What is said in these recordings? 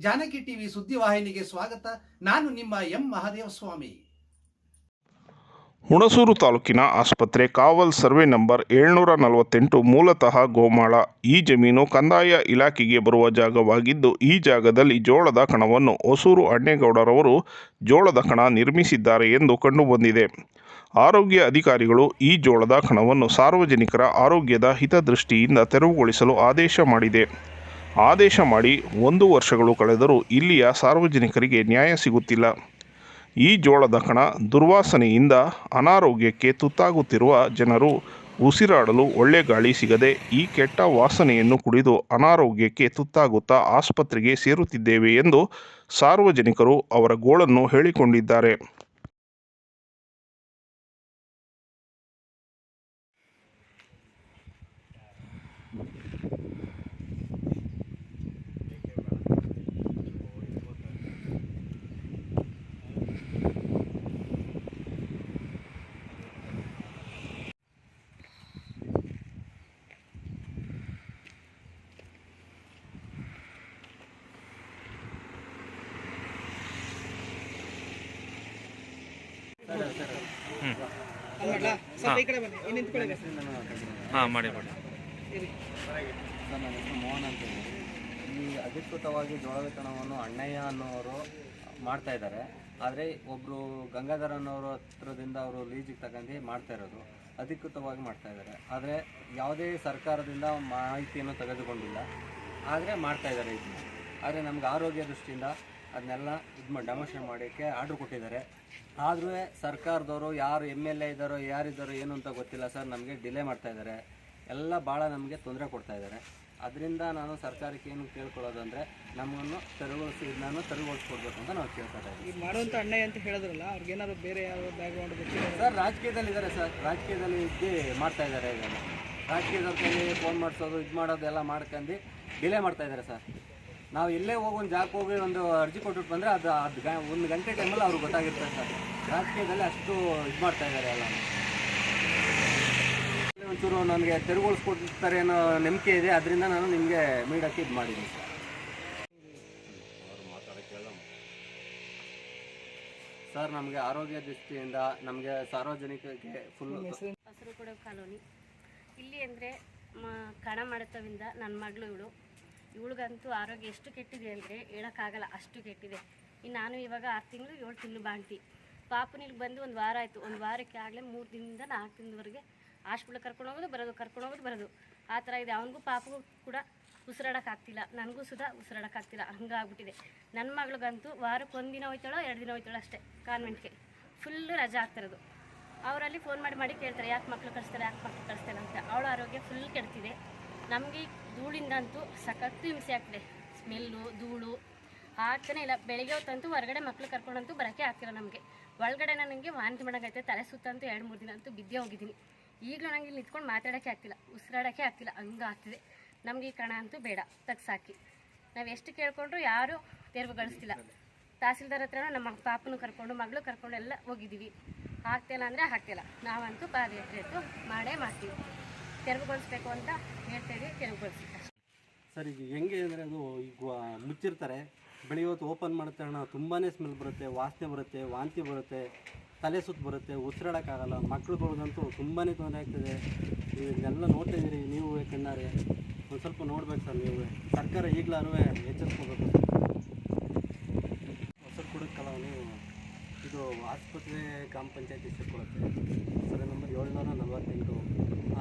Janaki TV ಸುದ್ದಿವಾಹಿನಿಗೆ ಸ್ವಾಗತ. ನಾನು ನಿಮ್ಮ ಎಂ ಮಹಾದೇವ ಸ್ವಾಮಿ ಹುಣಸೂರು ತಾಲೂಕಿನ ಆಸ್ಪತ್ರೆ ಕಾವಲ್ ಸರ್ವೆ ನಂಬರ್ ಏಳ್ನೂರ ನಲವತ್ತೆಂಟು ಮೂಲತಃ ಗೋಮಾಳ. ಈ ಜಮೀನು ಕಂದಾಯ ಇಲಾಖೆಗೆ ಬರುವ ಜಾಗವಾಗಿದ್ದು, ಈ ಜಾಗದಲ್ಲಿ ಜೋಳದ ಕಣವನ್ನು ಹೊಸೂರು ಅಣ್ಣೇಗೌಡರವರು ಜೋಳದ ಕಣ ನಿರ್ಮಿಸಿದ್ದಾರೆ ಎಂದು ಕಂಡುಬಂದಿದೆ. ಆರೋಗ್ಯ ಅಧಿಕಾರಿಗಳು ಈ ಜೋಳದ ಕಣವನ್ನು ಸಾರ್ವಜನಿಕರ ಆರೋಗ್ಯದ ಹಿತದೃಷ್ಟಿಯಿಂದ ತೆರವುಗೊಳಿಸಲು ಆದೇಶ ಮಾಡಿದೆ. ಆದೇಶ ಮಾಡಿ ಒಂದು ವರ್ಷಗಳು ಕಳೆದರೂ ಇಲ್ಲಿಯ ಸಾರ್ವಜನಿಕರಿಗೆ ನ್ಯಾಯ ಸಿಗುತ್ತಿಲ್ಲ. ಈ ಜೋಳದ ಕಣ ದುರ್ವಾಸನೆಯಿಂದ ಅನಾರೋಗ್ಯಕ್ಕೆ ತುತ್ತಾಗುತ್ತಿರುವ ಜನರು ಉಸಿರಾಡಲು ಒಳ್ಳೆ ಗಾಳಿ ಸಿಗದೆ ಈ ಕೆಟ್ಟ ವಾಸನೆಯನ್ನು ಕುಡಿದು ಅನಾರೋಗ್ಯಕ್ಕೆ ತುತ್ತಾಗುತ್ತಾ ಆಸ್ಪತ್ರೆಗೆ ಸೇರುತ್ತಿದ್ದೇವೆ ಎಂದು ಸಾರ್ವಜನಿಕರು ಅವರ ಗೋಳನ್ನು ಹೇಳಿಕೊಂಡಿದ್ದಾರೆ. ಹಾಂ ಮಾಡಿ ಮಾಡಿ. ಸರ್ ನನ್ನ ಹೆಸರು ಮೋಹನ್ ಅಂತ ಹೇಳಿ. ಈ ಅಧಿಕೃತವಾಗಿ ಜೋಳದ ಕಣವನ್ನು ಅಣ್ಣಯ್ಯ ಅನ್ನೋರು ಮಾಡ್ತಾ ಇದ್ದಾರೆ. ಆದರೆ ಒಬ್ಬರು ಗಂಗಾಧರ ಅನ್ನೋರ ಹತ್ರದಿಂದ ಅವರು ಲೀಜಿಗೆ ತಗೊಂಡು ಮಾಡ್ತಾ ಇರೋದು. ಅಧಿಕೃತವಾಗಿ ಮಾಡ್ತಾ ಇದ್ದಾರೆ. ಆದರೆ ಯಾವುದೇ ಸರ್ಕಾರದಿಂದ ಮಾಹಿತಿಯನ್ನು ತೆಗೆದುಕೊಂಡಿಲ್ಲ. ಆದರೆ ಮಾಡ್ತಾ ಇದ್ದಾರೆ ಇದನ್ನ. ಆದರೆ ನಮ್ಗೆ ಆರೋಗ್ಯ ದೃಷ್ಟಿಯಿಂದ ಅದನ್ನೆಲ್ಲ ಇದು ಮಾಡಿ ಡೆಮೋಸ್ಟ್ರೇಟ್ ಮಾಡೋಕ್ಕೆ ಆರ್ಡ್ರ್ ಕೊಟ್ಟಿದ್ದಾರೆ. ಆದರೂ ಸರ್ಕಾರದವರು ಯಾರು ಎಂ ಎಲ್ ಎ ಇದ್ದಾರೋ ಯಾರಿದ್ದಾರೋ ಏನು ಅಂತ ಗೊತ್ತಿಲ್ಲ ಸರ್ ನಮಗೆ ಡಿಲೇ ಮಾಡ್ತಾ ಇದ್ದಾರೆ. ಎಲ್ಲ ಭಾಳ ನಮಗೆ ತೊಂದರೆ ಕೊಡ್ತಾ ಇದ್ದಾರೆ. ಅದರಿಂದ ನಾನು ಸರ್ಕಾರಕ್ಕೆ ಏನು ಕೇಳ್ಕೊಳ್ಳೋದು ಅಂದರೆ ನಮ್ಮನ್ನು ತೆರವುಗೊಳಿಸಿ ಇದನ್ನು ತೆರವುಗೊಳಿಸ್ಕೊಡ್ಬೇಕು ಅಂತ ನಾವು ಕೇಳ್ತಾ ಇದ್ದೀವಿ. ಈಗ ಮಾಡುವಂಥ ಅಣ್ಣ ಅಂತ ಹೇಳಿದ್ರಲ್ಲ ಅವ್ರಿಗೆ ಏನಾದ್ರು ಬೇರೆ ಯಾವ ಬ್ಯಾಕ್ಗ್ರೌಂಡ್ ಗೊತ್ತಿಲ್ಲ ಸರ್ ರಾಜಕೀಯದಲ್ಲಿ ಇದ್ದಾರೆ ಸರ್. ರಾಜಕೀಯದಲ್ಲಿ ಇದ್ದು ಮಾಡ್ತಾ ಇದ್ದಾರೆ ಇದನ್ನು ರಾಜಕೀಯದಲ್ಲಿ ಕೈಲಿ ಫೋನ್ ಮಾಡಿಸೋದು ಇದು ಮಾಡೋದು ಎಲ್ಲ ಮಾಡ್ಕೊಂಡು ಡಿಲೇ ಮಾಡ್ತಾ ಇದ್ದಾರೆ ಸರ್. ನಾವು ಎಲ್ಲೇ ಹೋಗಿ ಒಂದು ಜಾಗಕ್ಕೆ ಹೋಗಿ ಒಂದು ಅರ್ಜಿ ಕೊಟ್ಬಿಟ್ಟು ಬಂದರೆ ಅದು ಅದು ಗ ಒಂದು ಗಂಟೆ ಟೈಮಲ್ಲಿ ಅವ್ರಿಗೆ ಗೊತ್ತಾಗಿರ್ತದೆ ಸರ್ ರಾಜಕೀಯದಲ್ಲಿ ಅಷ್ಟು ಇದು ಮಾಡ್ತಾ ಇದ್ದಾರೆ ಎಲ್ಲ. ಒಂಚೂರು ನನಗೆ ತೆರವುಗೊಳಿಸ್ಕೊಡ್ತಾರೆ ಅನ್ನೋ ನಂಬಿಕೆ ಇದೆ. ಅದರಿಂದ ನಾನು ನಿಮಗೆ ಮೀಡಕ್ಕೆ ಇದು ಮಾಡಿದ್ದೀನಿ ಸರ್. ಸರ್ ನಮಗೆ ಆರೋಗ್ಯ ದೃಷ್ಟಿಯಿಂದ ನಮಗೆ ಸಾರ್ವಜನಿಕರಿಗೆ ಫುಲ್ ಹಸಿರು? ಕೊಡೋ ಕಾಲೋನಿ. ಇಲ್ಲಿ ಅಂದರೆ ಕಣ ಮಾಡುತ್ತವಿಂದ ನನ್ನ ಮಗಳು ಇವಳು. ಇವಳಿಗಂತೂ ಆರೋಗ್ಯ ಎಷ್ಟು ಕೆಟ್ಟಿದೆ ಅಂದರೆ ಹೇಳೋಕ್ಕಾಗಲ್ಲ, ಅಷ್ಟು ಕೆಟ್ಟಿದೆ. ಇನ್ನು ನಾನು ಇವಾಗ ಆರು ತಿಂಗಳು ಏಳು ತಿಂಗಳು ಬಾಣ್ತಿ. ಪಾಪನ ಇಲ್ಲಿ ಬಂದು ಒಂದು ವಾರ ಆಯಿತು. ಒಂದು ವಾರಕ್ಕೆ ಆಗಲೇ ಮೂರು ದಿನದಿಂದ ನಾಲ್ಕು ದಿನದವರೆಗೆ ಹಾಸ್ಪಿಟ್ಲಿಗೆ ಕರ್ಕೊಂಡು ಹೋಗೋದು, ಬರೋದು, ಕರ್ಕೊಂಡು ಹೋಗೋದು, ಬರೋದು. ಆ ಥರ ಇದೆ. ಅವನಿಗೂ ಪಾಪಗೂ ಕೂಡ ಉಸಿರಾಡೋಕ್ಕಾಗ್ತಿಲ್ಲ ನನಗೂ ಸುಧಾ ಉಸಿರಾಡೋಕ್ಕಾಗ್ತಿಲ್ಲ ಹಂಗಾಗ್ಬಿಟ್ಟಿದೆ. ನನ್ನ ಮಗಳಿಗಂತೂ ವಾರಕ್ಕೆ ಒಂದು ದಿನ ಹೋಯ್ತಾಳೋ, ಎರಡು ದಿನ ಹೋಯ್ತಾಳೋ ಅಷ್ಟೇ ಕಾನ್ವೆಂಟ್ಗೆ ಫುಲ್ಲು ರಜಾ ಆಗ್ತಿರೋದು ಅವರಲ್ಲಿ ಫೋನ್ ಮಾಡಿ ಮಾಡಿ ಕೇಳ್ತಾರೆ, ಯಾಕೆ ಮಕ್ಕಳು ಕಳಿಸ್ತಾರೆ ಯಾಕೆ ಮಕ್ಳು ಕಳಿಸ್ತಾರೆ ಅಂತ. ಅವಳ ಆರೋಗ್ಯ ಫುಲ್ ಕೆಡ್ತಿದೆ. ನಮಗೆ ಧೂಳಿಂದಂತೂ ಸಖತ್ತು ಹಿಂಸೆ ಆಗ್ತಿದೆ. ಸ್ಮೆಲ್ಲು, ಧೂಳು ಆಗ್ತಾನೆ ಇಲ್ಲ. ಬೆಳಿಗ್ಗೆ ಹೊತ್ತಂತೂ ಹೊರಗಡೆ ಮಕ್ಳು ಕರ್ಕೊಂಡಂತೂ ಬರೋಕ್ಕೆ ಆಗ್ತಿಲ್ಲ ನಮಗೆ. ಒಳಗಡೆ ನನಗೆ ವಾಂತಿ ಮಾಡೋಂಗೈತೆ, ತಲೆ ಸುತ್ತಂತೂ ಎರಡು ಮೂರು ದಿನ ಅಂತೂ ಬಿದ್ದೇ ಹೋಗಿದ್ದೀನಿ. ಈಗಲೂ ನಂಗೆ ಇಲ್ಲಿ ನಿಂತ್ಕೊಂಡು ಮಾತಾಡೋಕ್ಕೆ ಆಗ್ತಿಲ್ಲ ಉಸಿರಾಡೋಕ್ಕೆ ಆಗ್ತಿಲ್ಲ, ಹಂಗೆ ಆಗ್ತಿದೆ. ನಮಗೆ ಈ ಕಣ ಅಂತೂ ಬೇಡ ತೆಗ್ಸಾಕಿ ನಾವು ಎಷ್ಟು ಕೇಳ್ಕೊಂಡ್ರು ಯಾರೂ ತೆರವುಗೊಳಿಸ್ತಿಲ್ಲ ತಹಸೀಲ್ದಾರ್ ಹತ್ರ ನಮ್ಮ ಪಾಪನು ಕರ್ಕೊಂಡು, ಮಗಳು ಕರ್ಕೊಂಡು ಎಲ್ಲ ಹೋಗಿದ್ದೀವಿ. ಆಗ್ತಿಲ್ಲ ಅಂದರೆ ಆಗ್ತಿಲ್ಲ. ನಾವಂತೂ ಪಾದಯಾತ್ರೆ ಅಂತೂ ಮಾಡೇ ಮಾಡ್ತೀವಿ. ತೆರವುಗೊಳಿಸ್ಬೇಕು ಅಂತ ಹೇಳ್ತೇವೆ ತೆರವುಗೊಳಿಸಿ ಅಷ್ಟೇ. ಸರ್, ಈಗ ಹೆಂಗೆ ಅಂದರೆ ಅದು ಈಗ ಮುಚ್ಚಿರ್ತಾರೆ. ಬೆಳಿಗ್ಗೆ ಓಪನ್ ಮಾಡಿದ ತಕ್ಷಣ ತುಂಬಾ ಸ್ಮೆಲ್ ಬರುತ್ತೆ, ವಾಸನೆ ಬರುತ್ತೆ, ವಾಂತಿ ಬರುತ್ತೆ, ತಲೆ ಸುತ್ತು ಬರುತ್ತೆ, ಉಸಿರಾಡೋಕ್ಕಾಗಲ್ಲ, ಮಕ್ಳುಗಳಿಗಂತೂ ತುಂಬಾ ತೊಂದರೆ ಆಗ್ತದೆ. ಇದನ್ನೆಲ್ಲ ನೋಡ್ತಾ ಇದ್ದೀರಿ ನೀವು ಕಣ್ಣಾರೆ. ಒಂದು ಸ್ವಲ್ಪ ನೋಡ್ಬೇಕು ಸರ್ ನೀವು. ಸರ್ಕಾರ ಈಗಲಾರು ಎಚ್ಚರಿಸ್ಕೋಬೇಕು ಹೊಸ ಕುಡಕ್ಕಲ್ಲ ನೀವು. ಇದು ಆಸ್ಪತ್ರೆ, ಗ್ರಾಮ ಪಂಚಾಯತಿ ಸೇರ್ಕೊಳ್ಳುತ್ತೆ. ಸರ್ ಏಳ್ನೂರ ನಲವತ್ತೆಂಟು.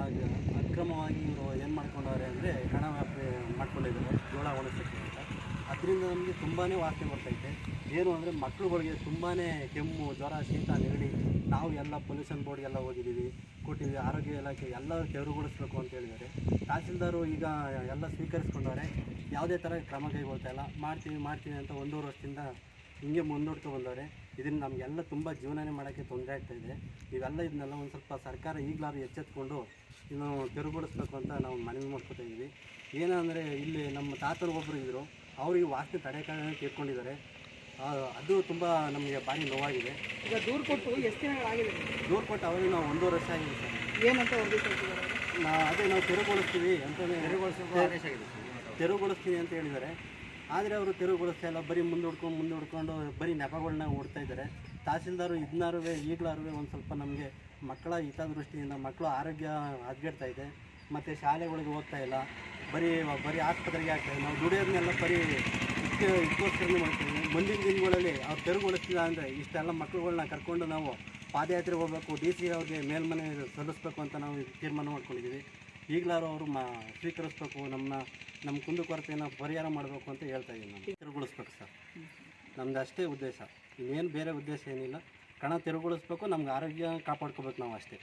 ಆಗ ಅಕ್ರಮವಾಗಿ ಇವರು ಏನು ಮಾಡ್ಕೊಂಡವ್ರೆ ಅಂದರೆ ಕಣ ವ್ಯಾಪಾರ ಮಾಡ್ಕೊಂಡಿದ್ದಾರೆ, ಜೋಳ ಒಣಸಕ್ಕೆ ಅಂತ. ಅದರಿಂದ ನಮಗೆ ತುಂಬಾ ವಾಸನೆ ಬರ್ತೈತೆ. ಏನು ಅಂದರೆ ಮಕ್ಕಳುಗಳಿಗೆ ತುಂಬಾ ಕೆಮ್ಮು, ಜ್ವರ, ಶೀತ, ನೆಗಡಿ, ನಾವು ಎಲ್ಲ ಪೊಲ್ಯೂಷನ್ ಬೋರ್ಡ್ಗೆಲ್ಲ ಹೋಗಿದ್ದೀವಿ, ಕೊಟ್ಟಿದ್ದೀವಿ, ಆರೋಗ್ಯ ಇಲಾಖೆ ಎಲ್ಲರೂ ತೆರವುಗೊಳಿಸ್ಬೇಕು ಅಂತ ಹೇಳಿದ್ದಾರೆ. ತಹಸೀಲ್ದಾರು ಈಗ ಎಲ್ಲ ಸ್ವೀಕರಿಸ್ಕೊಂಡವ್ರೆ, ಯಾವುದೇ ಥರ ಕ್ರಮ ಕೈಗೊಳ್ತಾ ಇಲ್ಲ. ಮಾಡ್ತೀವಿ ಮಾಡ್ತೀವಿ ಅಂತ ಒಂದೂವರೆ ವರ್ಷದಿಂದ ಹಿಂಗೆ ಮುಂದೂಡ್ಕೊ ಬಂದವ್ರೆ. ಇದರಿಂದ ನಮಗೆಲ್ಲ ತುಂಬ ಜೀವನನೇ ಮಾಡೋಕ್ಕೆ ತೊಂದರೆ ಆಗ್ತಾ ಇದೆ. ಇವೆಲ್ಲ ಇದನ್ನೆಲ್ಲ ಒಂದು ಸ್ವಲ್ಪ ಸರ್ಕಾರ ಈಗಲಾದ್ರೂ ಎಚ್ಚೆತ್ಕೊಂಡು ಇನ್ನು ತೆರವುಗೊಳಿಸ್ಬೇಕು ಅಂತ ನಾವು ಮನವಿ ಮಾಡ್ಕೊತಾ ಇದ್ದೀವಿ ಏನಂದರೆ ಇಲ್ಲಿ ನಮ್ಮ ತಾತರು ಒಬ್ಬರು ಇದ್ದರು ಅವ್ರಿಗೆ ವಾಸ್ತು ತಡೆಕಾಲ ತೀರ್ಕೊಂಡಿದ್ದಾರೆ ಆ, ಅದು ತುಂಬ ನಮಗೆ ಭಾರಿ ನೋವಾಗಿದೆ. ಈಗ ದೂರು ಕೊಟ್ಟು ಎಷ್ಟು ದಿನಗಳಾಗಿದೆ? ದೂರು ಕೊಟ್ಟು ಅವರಿಗೆ ನಾವು ಒಂದು ವರ್ಷ ಆಗಿದೆ ಸರ್. ಏನಂತ ನಾ ಅದೇ ನಾವು ತೆರವುಗೊಳಿಸ್ತೀವಿ ಅಂತ ತೆರವುಗೊಳಿಸೋದು ಆದೇಶ ಆಗಿದೆ ತೆರವುಗೊಳಿಸ್ತೀವಿ ಅಂತ ಹೇಳಿದ್ದಾರೆ. ಆದರೆ ಅವರು ತೆರವುಗೊಳಿಸ್ತಾ ಇಲ್ಲ ಬರೀ ಮುಂದೆ ಹುಡ್ಕೊಂಡು ಮುಂದೆ ಹುಡ್ಕೊಂಡು ಬರೀ ನೆಪಗಳನ್ನ ಓಡ್ತಾ ಇದ್ದಾರೆ ತಹಸೀಲ್ದಾರು ಇದನ್ನಾರು ಈಗಲಾರು ಒಂದು ಸ್ವಲ್ಪ ನಮಗೆ ಮಕ್ಕಳ ಹಿತದೃಷ್ಟಿಯಿಂದ ಮಕ್ಕಳು ಆರೋಗ್ಯ ಹದಗೆಡ್ತಾ ಇದೆ. ಮತ್ತು ಶಾಲೆಗಳಿಗೆ ಹೋಗ್ತಾ ಇಲ್ಲ. ಬರೀ ಬರೀ ಆಸ್ಪತ್ರೆಗೆ ಆಗ್ತಾ ಇದೆ ನಾವು ದುಡಿಯೋದನ್ನೆಲ್ಲ ಬರೀ ಇದಕ್ಕೆ ಮಾಡ್ತೀವಿ. ಮುಂದಿನ ದಿನಗಳಲ್ಲಿ ಅವ್ರು ತೆರವುಗೊಳಿಸ್ತಿಲ್ಲ ಅಂದರೆ ಇಷ್ಟೆಲ್ಲ ಮಕ್ಕಳುಗಳನ್ನ ಕರ್ಕೊಂಡು ನಾವು ಪಾದಯಾತ್ರೆ ಹೋಗಬೇಕು, ಡಿ ಸಿ ಅವ್ರಿಗೆ ಮೇಲ್ಮನೆ ಸಲ್ಲಿಸ್ಬೇಕು ಅಂತ ನಾವು ತೀರ್ಮಾನ ಮಾಡ್ಕೊಂಡಿದ್ದೀವಿ ಈಗಲಾರು ಅವರು ಮಾ ಸ್ವೀಕರಿಸ್ಬೇಕು ನಮ್ಮನ್ನ ನಮ್ಮ ಕುಂದುಕೊರತೆಯನ್ನು ಪರಿಹಾರ ಮಾಡಬೇಕು ಅಂತ ಹೇಳ್ತಾ ಇದ್ದೀನಿ ನಾನು. ತಿರುಗೊಳಿಸ್ಬೇಕು ಸರ್. ನಮ್ದು ಅಷ್ಟೇ ಉದ್ದೇಶ. ಇನ್ನೇನು ಬೇರೆ ಉದ್ದೇಶ ಏನಿಲ್ಲ. ಕಣ ತಿರುಗೊಳಿಸ್ಬೇಕು, ನಮ್ಗೆ ಆರೋಗ್ಯ ಕಾಪಾಡ್ಕೋಬೇಕು ನಾವು ಅಷ್ಟೇ